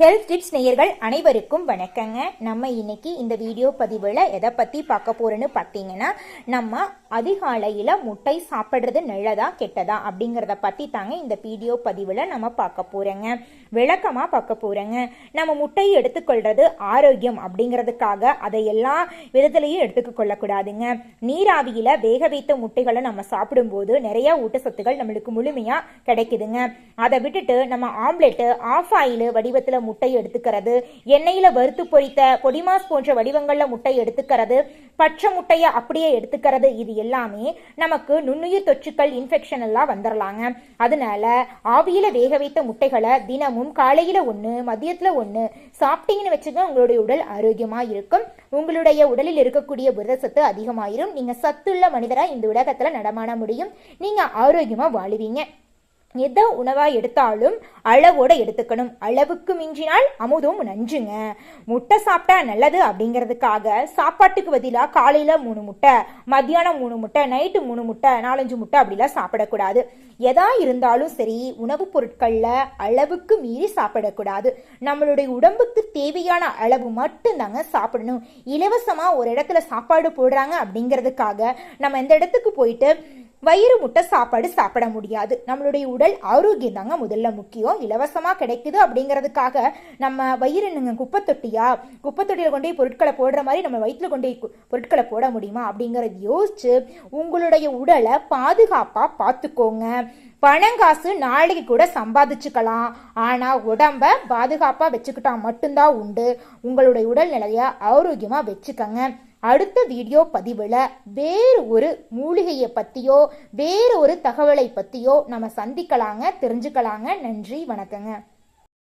Health tips நேயர்கள் அனைவருக்கும் வணக்கங்க. நம்ம இன்னைக்கு இந்த வீடியோ பதிவில் எதை பற்றி பார்க்க போறோன்னு பார்த்தீங்கன்னா நம்ம அதிகாலையில் முட்டை சாப்பிட்றது நல்லதா கெட்டதா அப்படிங்கிறத பற்றி தாங்க இந்த வீடியோ பதிவில் நம்ம பார்க்க போகிறோங்க விளக்கமாக பார்க்க போகிறோங்க நம்ம முட்டையை எடுத்துக்கொள்வது ஆரோக்கியம் அப்படிங்கிறதுக்காக அதை எல்லா விதத்துலையும் எடுத்துக்க கொள்ளக்கூடாதுங்க. நீராவியில் வேக வைத்த முட்டைகளை நம்ம சாப்பிடும்போது நிறைய ஊட்டச்சத்துக்கள் நம்மளுக்கு முழுமையாக கிடைக்குதுங்க. அதை விட்டுட்டு நம்ம ஆம்லெட்டு ஆஃப் ஆயில் வடிவத்தில் முட்டை எடுத்துக்கிறது. எண்ணெயில் வறுத்து பொரித்த பொடிமாஸ் போன்ற வடிவங்களில் முட்டை எடுத்துக்கிறது. பச்சை முட்டையை அப்படியே எடுத்துக்கிறது. இது எல்லாமே நமக்கு நுண்ணுயிர் தொற்றுக்கள் இன்ஃபெக்ஷன் எல்லாம் வந்துடலாங்க அதனால ஆவியில வேக வைத்த முட்டைகளை தினமும் காலையில ஒன்று மதியத்துல ஒன்று சாப்பிட்டீங்கன்னு வச்சுக்க உங்களுடைய உடல் ஆரோக்கியமா இருக்கும். உங்களுடைய உடலில் இருக்கக்கூடிய புரத சத்து அதிகமாயிரும். நீங்க சத்துள்ள மனிதரா இந்த உலகத்துல நடமாட முடியும். நீங்க ஆரோக்கியமா வாழுவீங்க. எதை உணவாக எடுத்தாலும் அளவோட எடுத்துக்கணும். அளவுக்கு மிஞ்சினால் அமுதும் நஞ்சுங்க. முட்டை சாப்பிட்டா நல்லது அப்படிங்கிறதுக்காக சாப்பாட்டுக்கு பதிலாக காலையில் மூணு முட்டை மத்தியானம் மூணு முட்டை நைட்டு மூணு முட்டை நாலஞ்சு முட்டை அப்படிலாம் சாப்பிடக்கூடாது. எதா இருந்தாலும் சரி உணவுப் பொருட்களில் அளவுக்கு மீறி சாப்பிடக்கூடாது. நம்மளுடைய உடம்புக்கு தேவையான அளவு மட்டும்தாங்க சாப்பிடணும். இலவசமாக ஒரு இடத்துல சாப்பாடு போடுறாங்க அப்படிங்கிறதுக்காக நம்ம இந்த இடத்துக்கு போயிட்டு வயிறு முட்டை சாப்பாடு சாப்பிட முடியாது. நம்மளுடைய உடல் ஆரோக்கியம் தாங்க முதல்ல முக்கியம். இலவசமாக கிடைக்குது அப்படிங்கிறதுக்காக நம்ம வயிறு என்னங்க குப்பை தொட்டியா குப்பை தொட்டியில் கொண்டு போய் பொருட்களை போடுற மாதிரி நம்ம வயிற்றுல கொண்டு போய் பொருட்களை போட முடியுமா அப்படிங்கிறத யோசிச்சு உங்களுடைய உடலை பாதுகாப்பாக பார்த்துக்கோங்க. பணங்காசு நாளைக்கு கூட சம்பாதிச்சுக்கலாம். ஆனால் உடம்ப பாதுகாப்பாக வச்சுக்கிட்டா மட்டும்தான் உண்டு. உங்களுடைய உடல்நிலையை ஆரோக்கியமாக வச்சுக்கங்க. அடுத்த வீடியோ பதிவில் வேறு ஒரு மூலிகையை பற்றியோ வேறு ஒரு தகவலை பற்றியோ நம்ம சந்திக்கலாங்க தெரிஞ்சுக்கலாங்க. நன்றி வணக்கங்க.